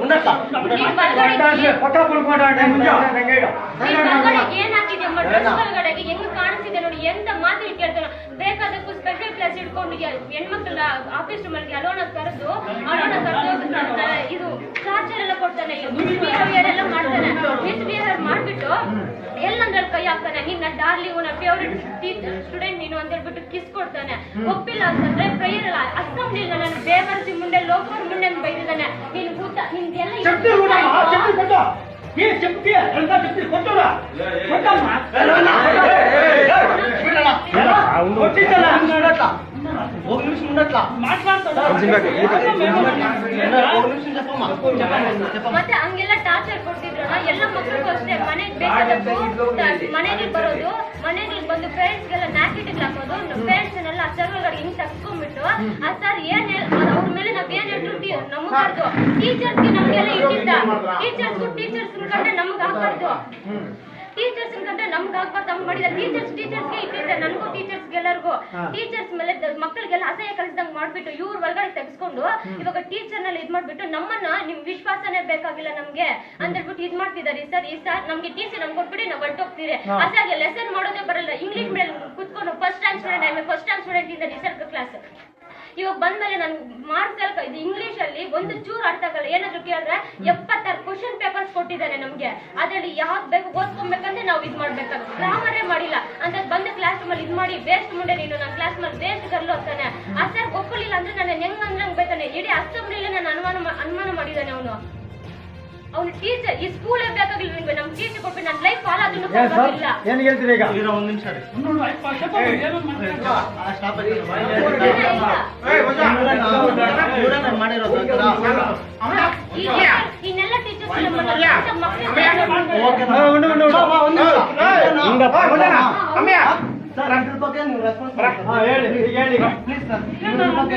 ಮುಂಜ ನಂಗೆ ಒಳಗಡೆ ಏನ್ ಡ್ರೆಸ್ ಒಳಗಡೆಗೆ ಹೆಂಗ್ ಕಾಣಿಸ್ತಿದೆ ನೋಡಿ ಎಂತ ಮಾತು ಕೇಳ್ತಾನೆ ಬೇಕಾದಕ್ಕೂ ಸ್ಪೆಷಲ್ ಕ್ಲಾಸ್ ಇಟ್ಕೊಂಡು ಹೆಣ್ಮಕ್ಳ ಆಫೀಸ್ ರೂಮ್ ಅಲ್ಲಿ ಅಲೋಣ ಕರೆದು ಅಲೋಣ ಕರೆದು ಇದು ಚಾರ್ಜರ್ ಎಲ್ಲ ಕೊಡ್ತಾನೆ. ಮಿಸ್ಬಿಹೇವಿಯರ್ ಎಲ್ಲ ಮಾಡ್ತಾನೆ. ಮಿಸ್ಬಿಹೇವಿಯರ್ ಮಾಡ್ಬಿಟ್ಟು ಎಲ್ಲಂದ್ರಲ್ಲಿ ಕೈ ಹಾಕ್ತಾನೆ. ನಿನ್ನ ಡಾರ್ಲಿಂಗ್ ನನ್ನ ಫೇವ್ರೆಟ್ ಸ್ಟೂಡೆಂಟ್ ನೀನು ಅಂತ ಹೇಳ್ಬಿಟ್ಟು ಕಿಸ್ ಕೊಡ್ತಾನೆ. ಒಪ್ಪಿಲ್ಲ ಅಂತಂದ್ರೆ ಕೈಯಲ್ಲ ಅಲ್ಲ. ಅಸ್ಸಂಬ್ಲಿ ನಾನು ಬೇವರ್ಸಿ ಮುಂದೆ ಲೋಕರ್ ಮುಂದೆ ಬೈದಿದ್ದಾನೆ. ನೀ ಮತ್ತೆ ಹಂಗೆಲ್ಲ ಟಾರ್ಚರ್ ಕೊಡ್ತಿದ್ರಲ್ಲ ಎಲ್ಲ ಮಕ್ಕಳಿಗೂ ಅಷ್ಟೇ ಮನೆಗೆ ಬೇಕಾದಷ್ಟು ಮನೆಗೆ ಬರೋದು ಮನೆಗೆ ಬಂದು ಪೇರೆಂಟ್ಸ್ ಗೆಲ್ಲ ಹಾಕೋದು ಪೇರೆಂಟ್ಸ್ ಎಲ್ಲ ಸರ್ಗಳ್ ಹಿಂಗ್ ಆ ಸರ್ ಏನ್ ಅವ್ರ ಮೇಲೆ ನಾವ್ ಏನ್ ಹೇಳ್ತೀವಿ ನಮಗಾರ್ದು ಟೀಚರ್ಸ್ ನಮ್ಗೆಲ್ಲ ಇಟ್ಟಿದ್ದ ಟೀಚರ್ಸ್ ಕಂಡ್ರೆ ನಮ್ಗ್ ಆಗ್ಬಾರ್ದು ಟೀಚರ್ಸ್ ಕಂಡ್ರೆ ನಮ್ಗ್ ಆಗ್ಬಾರ್ದು ಹಂಗ್ ಮಾಡಿದ ಟೀಚರ್ಸ್ ಟೀಚರ್ಸ್ಗೆ ಇಟ್ಟಿದ್ದೆ ನನ್ಗೂ ಟೀಚರ್ಸ್ ಎಲ್ಲರಿಗೂ. ಟೀಚರ್ಸ್ ಮೇಲೆ ಮಕ್ಕಳಿಗೆಲ್ಲ ಅಸಹ್ಯ ಕಲಿಸಿದಂಗ್ ಮಾಡ್ಬಿಟ್ಟು ಇವ್ರ ಒಳಗಡೆ ತೆಗೆಸ್ಕೊಂಡು ಇವಾಗ ಟೀಚರ್ನಲ್ಲಿ ಇದ್ ಮಾಡ್ಬಿಟ್ಟು ನಮ್ಮನ್ನ ನಿಮ್ ವಿಶ್ವಾಸನೇ ಬೇಕಾಗಿಲ್ಲ ನಮ್ಗೆ ಅಂತ ಹೇಳ್ಬಿಟ್ಟು ಇದ್ ಮಾಡ್ತಿದಾರೆ. ಸರ್ ಈ ಸರ್ ನಮ್ಗೆ ಟಿ ಸಿ ನಮ್ಗೆ ಕೊಟ್ಬಿಡಿ ನಾವು ಹೊರಟೋಗ್ತೀರಿ. ಅಸಾಗೆ ಲೆಸನ್ ಮಾಡೋದೇ ಬರಲ್ಲ. ಇಂಗ್ಲಿಷ್ ಮೇಲೆ ಕುತ್ಕೊಂಡು ಫಸ್ಟ್ ಟೈಮ್ ಸ್ಟೂಡೆಂಟ್ ಆಮೇಲೆ ಫಸ್ಟ್ ಟೈಮ್ ಸ್ಟೂಡೆಂಟ್ ಇಂದ ನಿಸರ್ಗ ಕ್ಲಾಸ್ ಇವಾಗ ಬಂದ್ಮೇಲೆ ನನ್ ಮಾರ್ಕ್ಸ್ ಇಂಗ್ಲಿಷ್ ಅಲ್ಲಿ ಒಂದು ಚೂರು ಅರ್ಥ ಆಗಲ್ಲ. ಏನಾದ್ರು ಕೇಳಿದ್ರೆ ಎಪ್ಪತ್ತಾರು ಕ್ವಶನ್ ಪೇಪರ್ಸ್ ಕೊಟ್ಟಿದ್ದಾರೆ ನಮ್ಗೆ. ಅದ್ರಲ್ಲಿ ಯಾವ್ದು ಬೇಕು ಓದ್ಕೊಬೇಕಂದ್ರೆ ನಾವು ಇದ್ ಮಾಡ್ಬೇಕಾಗುತ್ತೆ. ಗ್ರಾಮರೇ ಮಾಡಿಲ್ಲ. ಅಂತ ಬಂದು ಕ್ಲಾಸ್ ರೂಮ್ ಅಲ್ಲಿ ಇದ್ ಮಾಡಿ ಬೇಸ್ಟ್ ಮುಂದೆ ನೀನು ನನ್ನ ಕ್ಲಾಸ್ ಮೇಲೆ ಬೇಸ್ಟ್ ಗರ್ಲು ಅಂತಾನೆ. ಆ ಸರ್ ಒಪ್ಪಲಿಲ್ಲ ಅಂದ್ರೆ ನನ್ನ ಹೆಂಗ್ ಅಂದ್ರೆ ಹಂಗ್ ಬೈತಾನೆ ಇಡೀ ಅಸೆಂಬ್ಲಿಲಿ ನಾನು ಅನುಮಾನ ಅನುಮಾನ ಮಾಡಿದ್ದಾನೆ ಅವನು. ಅವ್ನು ಟೀಚರ್ ಈ ಸ್ಕೂಲ್ ಬೇಕಾಗಿಲ್ಲ ನಿಮ್ಗೆ ನಮ್ ಟೀಚರ್ ಕೊಟ್ಟು ನನ್ನ ಲೈಫ್ ಹಾಲ್ ಅದನ್ನು ಏನ್ ಹೇಳ್ತೀರಿ ಈಗ? ಒಂದು ನಿಮಿಷ ರೀ ನೋಡು, ಆಯ್ತು, ಸ್ವಲ್ಪ ಏನೋ ಮಾತಾಡ್ತಾ. ಆ ಸ್ಟಾಪ್ ಅಲ್ಲಿ ಇಲ್ಲ. ಮಾಡಿರೋದು ಅಂತಾರ? ಈ ಇನ್ನೆಲ್ಲ ಟೀಚರ್ಸ್ ಸರ್ ಅದ್ರ ಬಗ್ಗೆ ನೀವು ರೆಸ್ಪಾನ್ಸ್ ಹೇಳಿ ಹೇಳಿ. ಪ್ಲೀಸ್ ಸರ್ ಬಗ್ಗೆ